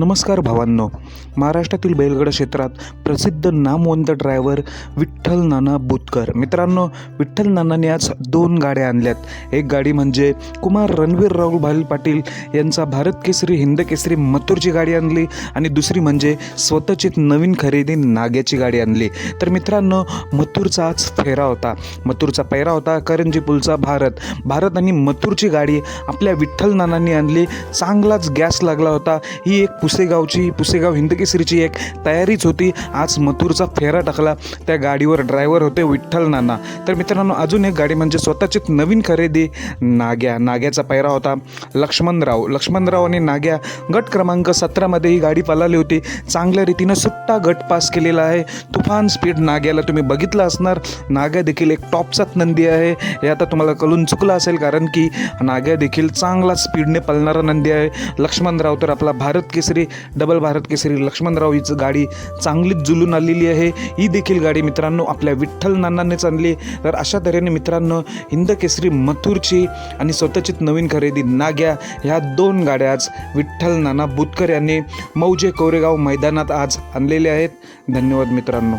नमस्कार भावांनो. महाराष्ट्रातील बैलगड क्षेत्रात प्रसिद्ध नामवंत ड्रायव्हर विठ्ठल नाना बुतकर. मित्रांनो विठ्ठल नानाने आज दोन गाड्या आणल्यात. एक गाडी म्हणजे कुमार रणवीर राहुल भाल पाटील यांचा भारत केसरी हिंद केसरी मथुरची गाडी आणली आणि दुसरी म्हणजे स्वतःची नवीन खरेदी नाग्याची गाडी आणली. तर मित्रांनो मथुरचा आज फेरा होता. मथुरचा पेहरा होता करंजी पुलचा भारत. भारत आणि मथुरची गाडी आपल्या विठ्ठल नानांनी आणली. चांगलाच गॅस लागला होता. ही एक पुसेगावची पुसेगाव हिंदकेसरीची एक तयारीच होती. आज मथुरचा फेरा टाकला. त्या गाडीवर ड्रायव्हर होते विठ्ठल नाना. तर मित्रांनो अजून एक गाडी म्हणजे स्वतःचीच नवीन खरेदी नाग्या. नाग्याचा पैरा होता. लक्ष्मणराव. लक्ष्मणराव आणि नाग्या गट क्रमांक सतरामध्ये ही गाडी पळाली होती. चांगल्या रीतीनं सुट्टा गट पास केलेला आहे. तुफान स्पीड नाग्याला तुम्ही बघितलं असणार. नाग्या देखील एक टॉपचाच नंदी आहे. हे आता तुम्हाला कळून चुकलं असेल कारण की नाग्या देखील चांगला स्पीडने पलणारा नंदी आहे. लक्ष्मणराव तर आपला भारत केसरी डबल भारत केसरी लक्ष्मणराव हीच गाडी चांगलीच जुलून आलेली आहे. ही देखील गाडी मित्रांनो आपल्या विठ्ठल नानांनीच आणली तर अशा तऱ्हेने मित्रांनो हिंद केसरी मथुरची आणि स्वतःचीच नवीन खरेदी नाग्या ह्या दोन गाड्या आज विठ्ठल नाना बुतकर यांनी मौजे कोरेगाव मैदानात आज आणलेल्या आहेत. धन्यवाद मित्रांनो.